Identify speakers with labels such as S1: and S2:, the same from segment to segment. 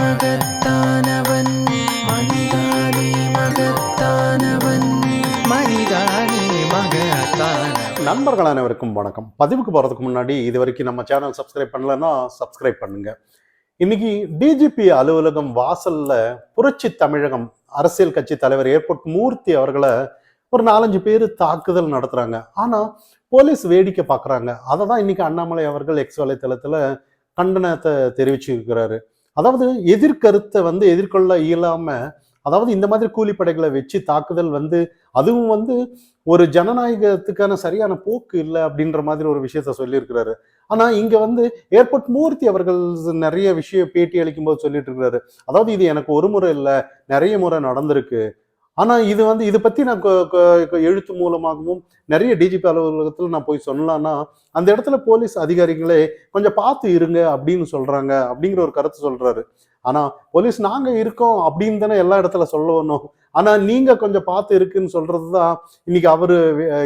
S1: மகத்தானவன் மகத்தானவன்.
S2: நண்பர்கள் அனைவருக்கும் வணக்கம். பதிவுக்கு போகிறதுக்கு முன்னாடி இது வரைக்கும் நம்ம சேனல் சப்ஸ்கிரைப் பண்ணலன்னா சப்ஸ்கிரைப் பண்ணுங்க. இன்னைக்கு டிஜிபி அலுவலகம் வாசல்ல புரட்சி தமிழகம் அரசியல் கட்சி தலைவர் ஏர்போர்ட் மூர்த்தி அவர்களை ஒரு நாலஞ்சு பேர் தாக்குதல் நடத்துறாங்க. ஆனா போலீஸ் வேடிக்கை பார்க்குறாங்க அதை தான் இன்னைக்கு அண்ணாமலை அவர்கள் எக்ஸ் வலைத்தளத்தில் கண்டனத்தை தெரிவிச்சிருக்கிறாரு. அதாவது எதிர்கருத்தை வந்து எதிர்கொள்ள இயலாம அதாவது இந்த மாதிரி கூலிப்படைகளை வச்சு தாக்குதல் வந்து அதுவும் வந்து ஒரு ஜனநாயகத்துக்கான சரியான போக்கு இல்லை அப்படின்ற மாதிரி ஒரு விஷயத்த சொல்லியிருக்கிறாரு. ஆனா இங்க வந்து ஏர்போர்ட் மூர்த்தி அவர்கள் நிறைய விஷயம் பேட்டி அளிக்கும் போது சொல்லிட்டு இருக்கிறாரு. அதாவது இது எனக்கு ஒரு முறை இல்லை நிறைய முறை நடந்திருக்கு. ஆனால் இது வந்து இதை பற்றி நான் கொ- எழுத்து மூலமாகவும் நிறைய டிஜிபி அலுவலகத்தில் நான் போய் சொல்லலாம்னா அந்த இடத்துல போலீஸ் அதிகாரிகளே கொஞ்சம் பார்த்து இருங்க அப்படின்னு சொல்கிறாங்க அப்படிங்கிற ஒரு கருத்து சொல்கிறாரு ஆனால் போலீஸ் நாங்கள் இருக்கோம் அப்படின்னு தானே எல்லா இடத்துல சொல்லணும். ஆனால் நீங்கள் கொஞ்சம் பார்த்து இருக்குன்னு சொல்றதுதான் இன்னைக்கு அவர்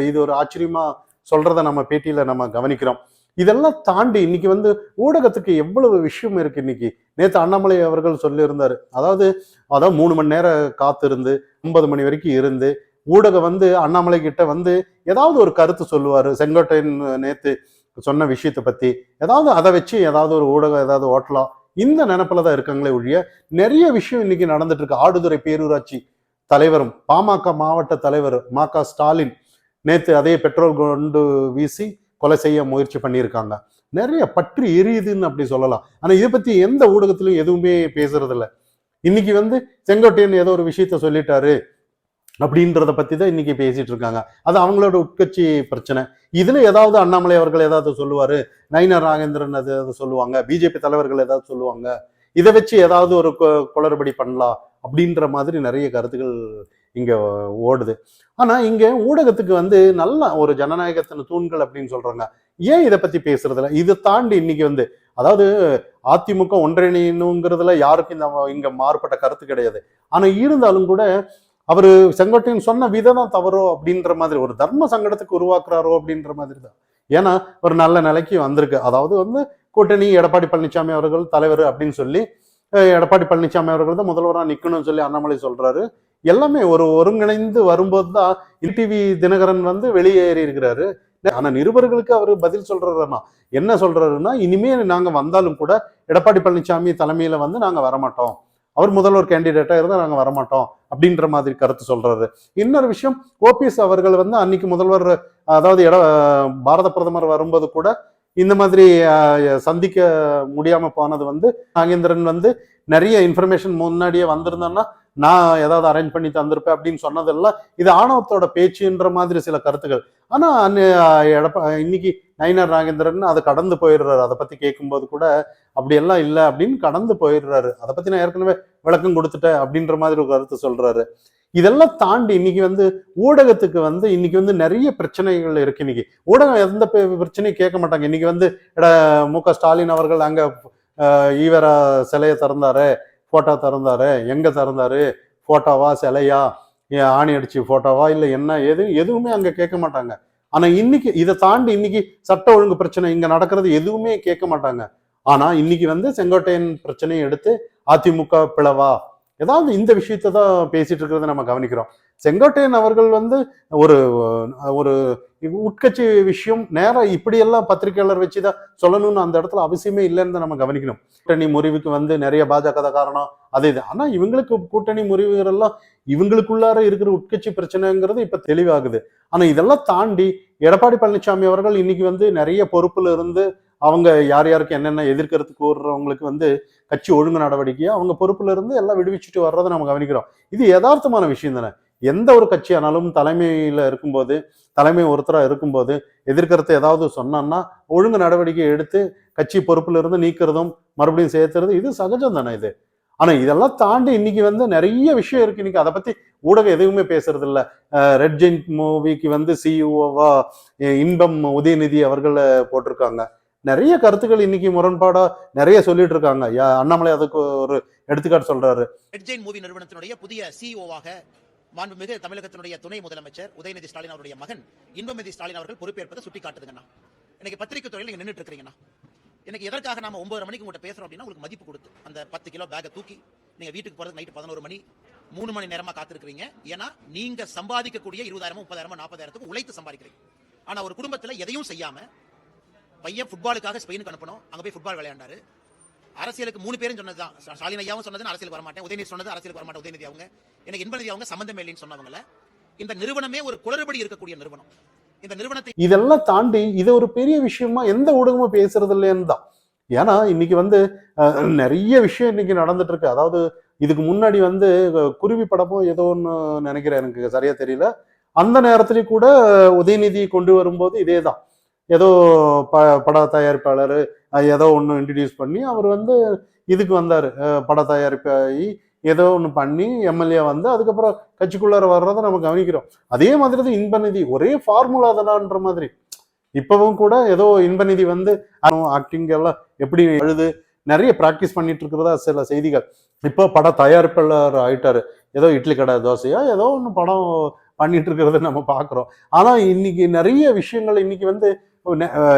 S2: இது ஒரு ஆச்சரியமாக சொல்கிறத நம்ம பேட்டியில் நம்ம கவனிக்கிறோம். இதெல்லாம் தாண்டி இன்னைக்கு வந்து ஊடகத்துக்கு எவ்வளவு விஷயம் இருக்கு இன்னைக்கு? நேற்று அண்ணாமலை அவர்கள் சொல்லியிருந்தாரு. அதாவது அதாவது மூணு மணி நேரம் காத்திருந்து ஒன்பது மணி வரைக்கும் இருந்து ஊடகம் வந்து அண்ணாமலை கிட்ட வந்து ஏதாவது ஒரு கருத்து சொல்லுவார். செங்கோட்டையன் நேத்து சொன்ன விஷயத்தை பத்தி. ஏதாவது அதை வச்சு ஏதாவது ஒரு ஊடகம் ஏதாவது ஓட்டலாம் இந்த நினப்பில் தான் இருக்காங்களே ஒழிய நிறைய விஷயம் இன்னைக்கு நடந்துட்டு இருக்கு ஆடுதுறை பேரூராட்சி தலைவரும் பாமக மாவட்ட தலைவர் மா க ஸ்டாலின் நேற்று அதே பெட்ரோல் குண்டு வீசி கொலை செய்ய முயற்சி பண்ணியிருக்காங்க. நிறைய பற்றி எரியுதுன்னு அப்படி சொல்லலாம். ஆனால் இதை பற்றி எந்த ஊடகத்திலும் எதுவுமே பேசுறதில்ல. இன்னைக்கு வந்து செங்கோட்டையன் ஏதோ ஒரு விஷயத்த சொல்லிட்டாரு அப்படின்றத பற்றி தான் இன்னைக்கு பேசிட்டு இருக்காங்க. அது அவங்களோட உட்கட்சி பிரச்சனை. இதில் ஏதாவது அண்ணாமலை அவர்கள் ஏதாவது சொல்லுவார்? நயினர் நாகேந்திரன் அது ஏதாவது சொல்லுவாங்க? பிஜேபி தலைவர்கள் ஏதாவது சொல்லுவாங்க? இதை வச்சு ஏதாவது ஒரு கொ- குளறுபடி பண்ணலாம் அப்படின்ற மாதிரி நிறைய கருத்துக்கள் இங்கே ஓடுது. ஆனால் இங்கே ஊடகத்துக்கு வந்து நல்ல ஒரு ஜனநாயகத்தின் தூண்கள் அப்படின்னு சொல்கிறாங்க ஏன் இதை பற்றி பேசுறதில்ல? இதை தாண்டி இன்னைக்கு வந்து அதாவது அதிமுக ஒன்றிணையணுங்கிறதுல யாருக்கும் இந்த இங்கே மாறுபட்ட கருத்து கிடையாது. ஆனால் இருந்தாலும் கூட அவர் செங்கோட்டையன் சொன்ன விதம் தான் தவறோ அப்படின்ற மாதிரி ஒரு தர்ம சங்கடத்துக்கு உருவாக்குறாரோ அப்படின்ற மாதிரி தான். ஏன்னா ஒரு நல்ல நிலைக்கு வந்திருக்கு. அதாவது வந்து கூட்டணி எடப்பாடி பழனிசாமி அவர்கள் தலைவர் அப்படின்னு சொல்லி எடப்பாடி பழனிசாமி அவர்கள் தான் முதல்வராக நிற்கணும்னு சொல்லி அண்ணாமலை சொல்றாரு. எல்லாமே ஒரு ஒருங்கிணைந்து வரும்போது தான் டிவி தினகரன் வந்து வெளியேறி இருக்கிறாரு. ஆனா நிருபர்களுக்கு அவர் பதில் சொல்றாருன்னா என்ன சொல்றாருன்னா இனிமே நாங்க வந்தாலும் கூட எடப்பாடி பழனிசாமி தலைமையில வந்து நாங்க வரமாட்டோம். அவர் முதல்வர் கேண்டிடேட்டா இருந்தால் நாங்க வரமாட்டோம் அப்படின்ற மாதிரி கருத்து சொல்றாரு. இன்னொரு விஷயம் ஓபிஎஸ் அவர்கள் வந்து அன்னைக்கு முதல்வர் அதாவது எட பாரத பிரதமர் வரும்போது கூட இந்த மாதிரி சந்திக்க முடியாம போனது வந்து நாகேந்திரன் வந்து நிறைய இன்ஃபர்மேஷன் முன்னாடியே வந்திருந்தோம்னா நான் ஏதாவது அரேஞ்ச் பண்ணி தந்திருப்பேன் அப்படின்னு சொன்னதெல்லாம் இது ஆணவத்தோட பேச்சுன்ற மாதிரி சில கருத்துக்கள். ஆனா அன்னை- எடப்பா இன்னைக்கு நயினார் நாகேந்திரன் அதை கடந்து போயிடுறாரு. அதை பத்தி கேட்கும்போது கூட அப்படியெல்லாம் இல்லை அப்படின்னு கடந்து போயிடுறாரு. அதை பத்தி நான் ஏற்கனவே விளக்கம் கொடுத்துட்டேன் அப்படின்ற மாதிரி ஒரு கருத்து சொல்றாரு. இதெல்லாம் தாண்டி இன்னைக்கு வந்து ஊடகத்துக்கு வந்து இன்னைக்கு வந்து நிறைய பிரச்சனைகள் இருக்கு இன்னைக்கு. ஊடகம் எந்த பெ- பிரச்சனையும் கேட்க மாட்டாங்க. இன்னைக்கு வந்து மு க ஸ்டாலின் அவர்கள் அங்க ஈவரா சிலையை திறந்தாரு. ஃபோட்டோ திறந்தாரு. எங்கே திறந்தாரு? ஃபோட்டோவா சிலையா? ஆணி அடிச்சு ஃபோட்டோவா இல்லை என்ன? எது எதுவுமே அங்கே கேட்க மாட்டாங்க. ஆனால் இன்னைக்கு இதை தாண்டி இன்னைக்கு சட்ட ஒழுங்கு பிரச்சனை இங்கே நடக்கிறது எதுவுமே கேட்க மாட்டாங்க. ஆனால் இன்னைக்கு வந்து செங்கோட்டையன் பிரச்சனையை எடுத்து அதிமுக பிளவா? ஏதாவது இந்த விஷயத்தை தான் பேசிட்டு இருக்கிறத நம்ம கவனிக்கிறோம். செங்கோட்டையன் அவர்கள் வந்து ஒரு ஒரு உட்கட்சி விஷயம் நேரம் இப்படியெல்லாம் பத்திரிகையாளர் வச்சுதான் சொல்லணும்னு அந்த இடத்துல அவசியமே இல்லைன்னு தான் நம்ம கவனிக்கணும். கூட்டணி முறிவுக்கு வந்து நிறைய பாஜக காரணம். அது இது. ஆனா இவங்களுக்கு கூட்டணி முறிவுகள் எல்லாம் இவங்களுக்குள்ளார இருக்கிற உட்கட்சி பிரச்சனைங்கிறது இப்ப தெளிவாகுது. ஆனா இதெல்லாம் தாண்டி எடப்பாடி பழனிசாமி அவர்கள் இன்னைக்கு வந்து நிறைய பொறுப்புல இருந்து அவங்க யார் யாருக்கு என்னென்ன எதிர்க்கிறது கூறுறவங்களுக்கு வந்து கட்சி ஒழுங்கு நடவடிக்கையை அவங்க பொறுப்புல இருந்து எல்லாம் விடுவிச்சுட்டு வர்றதை நம்ம கவனிக்கிறோம். இது யதார்த்தமான விஷயம் தானே? எந்த ஒரு கட்சியானாலும் தலைமையில் இருக்கும்போது தலைமை ஒருத்தராக இருக்கும்போது எதிர்க்கருத்து ஏதாவது சொன்னான்னா ஒழுங்கு நடவடிக்கை எடுத்து கட்சி பொறுப்புல இருந்து நீக்கிறதும் மறுபடியும் சேர்த்துறது இது சகஜம் தானே இது? ஆனால் இதெல்லாம் தாண்டி இன்னைக்கு வந்து நிறைய விஷயம் இருக்கு. இன்னைக்கு அதை பத்தி ஊடகம் எதுவுமே பேசுறது இல்லை. ரெட் ஜெயின் மூவிக்கு வந்து சிஇஓவா இன்பம் உதயநிதி அவர்கள் போட்டிருக்காங்க. நிறைய கருத்துக்கள் இன்னைக்கு முரண்பாடா நிறைய சொல்லிட்டு இருக்காங்க. யா- அண்ணாமலை அதுக்கு ஒரு எடுத்துக்காட்டு சொல்றாரு.
S3: ரெட் ஜெயின் மூவி நிறுவனத்தினுடைய புதிய சிஇஓவாக மாண்புமிகு தமிழகத்தினுடைய துணை முதலமைச்சர் உதயநிதி ஸ்டாலின் அவருடைய மகன் இன்பநிதி ஸ்டாலின் அவர்கள் பொறுப்பேற்பதை சுட்டிக்காட்டுதுங்கண்ணா. இன்னைக்கு பத்திரிகை துறையில் நீங்க நின்றுட்டு இருக்கீங்கண்ணா எனக்கு எதற்காக நாம ஒன்பது மணிக்கு உங்கள்கிட்ட பேசுறோம் அப்படின்னா உங்களுக்கு மதிப்பு கொடுத்து அந்த பத்து கிலோ பேக்கை தூக்கி நீங்க வீட்டுக்கு போறது நைட்டு பதினோரு மணி மூணு மணி நேரமா காத்திருக்கிறீங்க. ஏன்னா நீங்க சம்பாதிக்கக்கூடிய இருபதாயிரமோ முப்பதாயிரமோ நாற்பதாயிரத்துக்கு உழைத்து சம்பாதிக்கிறீங்க. ஆனா ஒரு குடும்பத்துல எதையும் செய்யாம பையன் ஃபுட்பாலுக்காக ஸ்பெயினுக்கு அனுப்பணும் அங்க போய் ஃபுட்பால் விளையாண்டாரு. அரசியலுக்கு மூணு பேரும் சொன்னதுதான். ஸ்டா- ஸ்டாலின் ஐயாவும் சொன்னது நான் அரசியலுக்கு வரமாட்டேன் உதயநிதி சொன்னது அரசியலுக்கு வரமாட்டேன் உதயநிதி அவங்க. எனக்கு இன்பநிதி அவங்க சம்பந்தம் இல்லைன்னு சொன்னவங்கள. இந்த நிறுவனமே ஒரு குளறுபடி இருக்கக்கூடிய நிறுவனம். இந்த நிறுவனத்தை
S2: இதெல்லாம் தாண்டி இது ஒரு பெரிய விஷயமா எந்த ஊடகமும் பேசுறது இல்லைன்னு தான். ஏன்னா இன்னைக்கு வந்து நிறைய விஷயம் இன்னைக்கு நடந்துட்டு இருக்கு அதாவது இதுக்கு முன்னாடி வந்து குருவி படமோ ஏதோ ஒன்று நினைக்கிறேன் எனக்கு சரியா தெரியல. அந்த நேரத்துலயும் கூட உதயநிதி கொண்டு வரும்போது இதே தான் ஏதோ ப பட தயாரிப்பாளர் ஏதோ ஒன்று இன்ட்ரடியூஸ் பண்ணி அவர் வந்து இதுக்கு வந்தார். பட தயாரிப்பாகி ஏதோ ஒன்று பண்ணி எம்எல்ஏ வந்து அதுக்கப்புறம் கட்சிக்குள்ளார வர்றதை நம்ம கவனிக்கிறோம். அதே மாதிரி தான் இன்பநிதி ஒரே ஃபார்முலா தானான்ற மாதிரி. இப்பவும் கூட ஏதோ இன்பநிதி வந்து ஆக்டிங் எல்லாம் எப்படி எழுது நிறைய ப்ராக்டிஸ் பண்ணிட்டு இருக்கிறதா சில செய்திகள். இப்போ பட தயாரிப்பாளர் ஆயிட்டாரு. ஏதோ இட்லி கடை தோசையா ஏதோ ஒன்று படம் பண்ணிட்டு இருக்கிறத நம்ம பார்க்குறோம். ஆனால் இன்னைக்கு நிறைய விஷயங்கள் இன்னைக்கு வந்து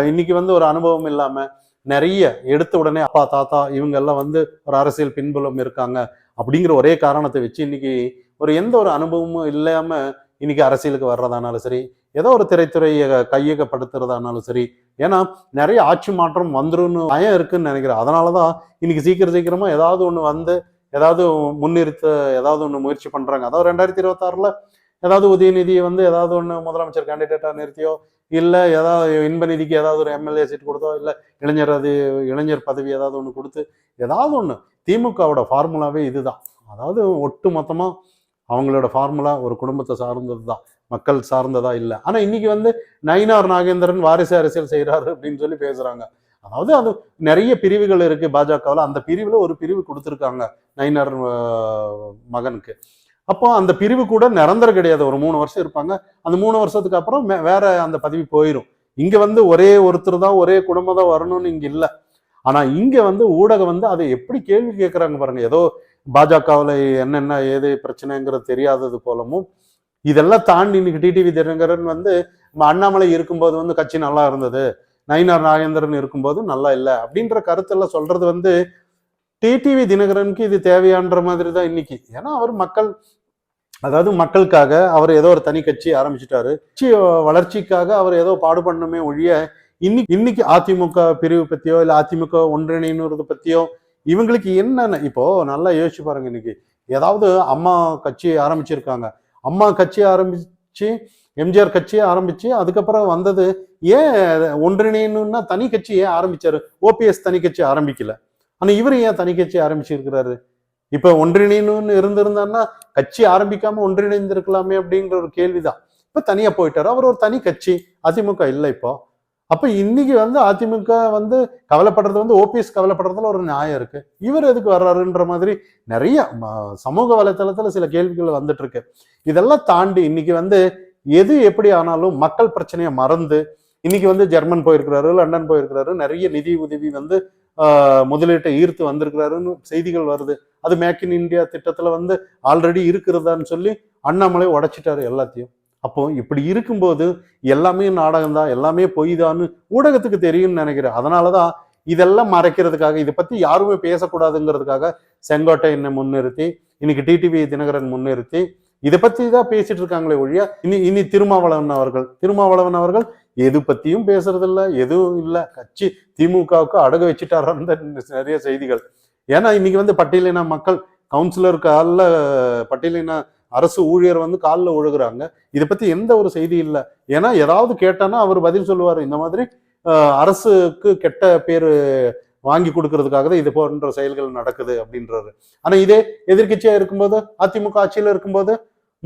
S2: இன்னைக்கு வந்து ஒரு அனுபவம் இல்லாம நிறைய எடுத்த உடனே அப்பா தாத்தா இவங்க எல்லாம் வந்து ஒரு அரசியல் பின்புலம் இருக்காங்க அப்படிங்கிற ஒரே காரணத்தை வச்சு இன்னைக்கு ஒரு எந்த ஒரு அனுபவமும் இல்லாம இன்னைக்கு அரசியலுக்கு வர்றதானாலும் சரி ஏதோ ஒரு திரைத்துறையை கையகப்படுத்துறதானாலும் சரி ஏன்னா நிறைய ஆட்சி மாற்றம் வந்துரும்னு பயம் இருக்குன்னு நினைக்கிறேன். அதனாலதான் இன்னைக்கு சீக்கிரம் சீக்கிரமா ஏதாவது ஒண்ணு வந்து ஏதாவது முன்னிறுத்த ஏதாவது ஒண்ணு முயற்சி பண்றாங்க. அதாவது ரெண்டாயிரத்தி இருபத்தாறுல ஏதாவது உதயநிதியை வந்து ஏதாவது ஒன்று முதலமைச்சர் கேண்டிடேட்டாக நிறுத்தியோ இல்லை ஏதாவது இன்ப நிதிக்கு ஏதாவது ஒரு எம்எல்ஏ சீட் கொடுத்தோ இல்லை இளைஞர் அது இளைஞர் பதவி ஏதாவது ஒன்று கொடுத்து ஏதாவது ஒன்று திமுகவோட ஃபார்முலாவே இதுதான். அதாவது ஒட்டு மொத்தமாக அவங்களோட ஃபார்முலா ஒரு குடும்பத்தை சார்ந்தது தான் மக்கள் சார்ந்ததா இல்லை. ஆனால் இன்னைக்கு வந்து நயினார் நாகேந்திரன் வாரிசு அரசியல் செய்கிறாரு அப்படின்னு சொல்லி பேசுகிறாங்க அதாவது அது நிறைய பிரிவுகள் இருக்குது பாஜகவில். அந்த பிரிவில் ஒரு பிரிவு கொடுத்துருக்காங்க நயினார் மகனுக்கு. அப்போ அந்த பிரிவு கூட நிரந்தரம் கிடையாது. ஒரு மூணு வருஷம் இருப்பாங்க. அந்த மூணு வருஷத்துக்கு அப்புறம் வேற அந்த பதவி போயிடும் இங்க வந்து ஒரே ஒருத்தர் தான் ஒரே குடும்பம் தான் வரணும்னு இங்க இல்லை. ஆனா இங்க வந்து ஊடகம் வந்து அதை எப்படி கேள்வி கேட்கறாங்க பாருங்க. ஏதோ பாஜகவில் என்னென்ன ஏது பிரச்சனைங்கிறது தெரியாதது போலவும் இதெல்லாம் தாண்டி இன்னைக்கு டிடிவி தினகரன் வந்து நம்ம அண்ணாமலை இருக்கும்போது வந்து கட்சி நல்லா இருந்தது. நயினார் நாகேந்திரன் இருக்கும்போது நல்லா இல்லை அப்படின்ற கருத்தெல்லாம் சொல்றது வந்து டிடிவி தினகரனுக்கு இது தேவையான்ற மாதிரி தான் இன்னைக்கு. ஏன்னா அவர் மக்கள் அதாவது மக்களுக்காக அவர் ஏதோ ஒரு தனி கட்சி ஆரம்பிச்சிட்டாரு. கட்சி வளர்ச்சிக்காக அவர் ஏதோ பாடுபடணுமே ஒழிய இன்னைக்கு இன்னைக்கு அதிமுக பிரிவு பத்தியோ இல்ல அதிமுக ஒன்றிணைனுறது பத்தியோ இவங்களுக்கு என்னென்ன இப்போ நல்லா யோசிச்சு பாருங்க இன்னைக்கு. ஏதாவது அம்மா கட்சி ஆரம்பிச்சிருக்காங்க. அம்மா கட்சி ஆரம்பிச்சு எம்ஜிஆர் கட்சியை ஆரம்பிச்சு அதுக்கப்புறம் வந்தது ஏன் ஒன்றிணையணும்னா தனி கட்சி ஏன் ஆரம்பிச்சாரு? ஓபிஎஸ் தனி கட்சி ஆரம்பிக்கல. ஆனால் இவர் ஏன் தனி கட்சி ஆரம்பிச்சிருக்கிறாரு? இப்போ ஒன்றிணைன்னு இருந்திருந்தாருன்னா கட்சி ஆரம்பிக்காம ஒன்றிணைந்திருக்கலாமே அப்படிங்கிற ஒரு கேள்விதான். இப்போ தனியாக போயிட்டாரு. அவர் ஒரு தனி கட்சி அதிமுக இல்லை இப்போ. அப்போ இன்னைக்கு வந்து அதிமுக வந்து கவலைப்படுறது வந்து ஓபிஎஸ் கவலைப்படுறதுல ஒரு நியாயம் இருக்கு. இவர் எதுக்கு வர்றாருன்ற மாதிரி நிறைய ம- சமூக வலைத்தளத்தில் சில கேள்விகள் வந்துட்டு இருக்கு இதெல்லாம் தாண்டி இன்னைக்கு வந்து எது எப்படி ஆனாலும் மக்கள் பிரச்சனையை மறந்து இன்னைக்கு வந்து ஜெர்மன் போயிருக்கிறாரு லண்டன் போயிருக்கிறாரு நிறைய நிதி உதவி வந்து முதலீட்டை ஈர்த்து வந்திருக்கிறாருன்னு செய்திகள் வருது. அது மேக் இன் இந்தியா திட்டத்தில் வந்து ஆல்ரெடி இருக்கிறதான்னு சொல்லி அண்ணாமலை உடைச்சிட்டாரு எல்லாத்தையும். அப்போ இப்படி இருக்கும்போது எல்லாமே நாடகம் தான் எல்லாமே பொய் தான்னு ஊடகத்துக்கு தெரியும்னு நினைக்கிறேன். அதனாலதான் இதெல்லாம் மறைக்கிறதுக்காக இதை பற்றி யாருமே பேசக்கூடாதுங்கிறதுக்காக செங்கோட்டையனை முன்னிறுத்தி இன்னைக்கு டிடிவி தினகரன் முன்னிறுத்தி இதை பற்றி தான் பேசிட்டு இருக்காங்களே ஒழிய இனி இனி திருமாவளவன் அவர்கள் திருமாவளவன் அவர்கள் எது பத்தியும் பேசுறதில்ல எதுவும் இல்லை. கட்சி திமுகவுக்கு அடகு வச்சுட்டாரான்னு நிறைய செய்திகள். ஏன்னா இன்னைக்கு வந்து பட்டியலின மக்கள் கவுன்சிலர் காலில் பட்டியலின அரசு ஊழியர் வந்து காலில் விழுகுறாங்க இதை பத்தி எந்த ஒரு செய்தி இல்லை. ஏன்னா ஏதாவது கேட்டானா அவர் பதில் சொல்லுவார். இந்த மாதிரி அரசுக்கு கெட்ட பேர் வாங்கி கொடுக்கறதுக்காக தான் இது போன்ற செயல்கள் நடக்குது அப்படின்றாரு. ஆனா இதே எதிர்க்கட்சியா இருக்கும்போது அதிமுக ஆட்சியில இருக்கும்போது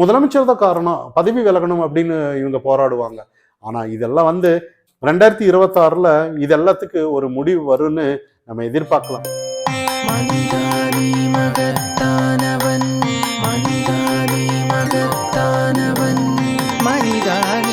S2: முதலமைச்சர் தான் காரணம். பதவி விலகணும் அப்படின்னு இவங்க போராடுவாங்க. ஆனா இதெல்லாம் வந்து ரெண்டாயிரத்தி இருபத்தாறுல இது எல்லாத்துக்கு ஒரு முடிவு வரும்னு நம்ம எதிர்பார்க்கலாம்.
S1: மனிதானி மகத்தானவன். மனிதானி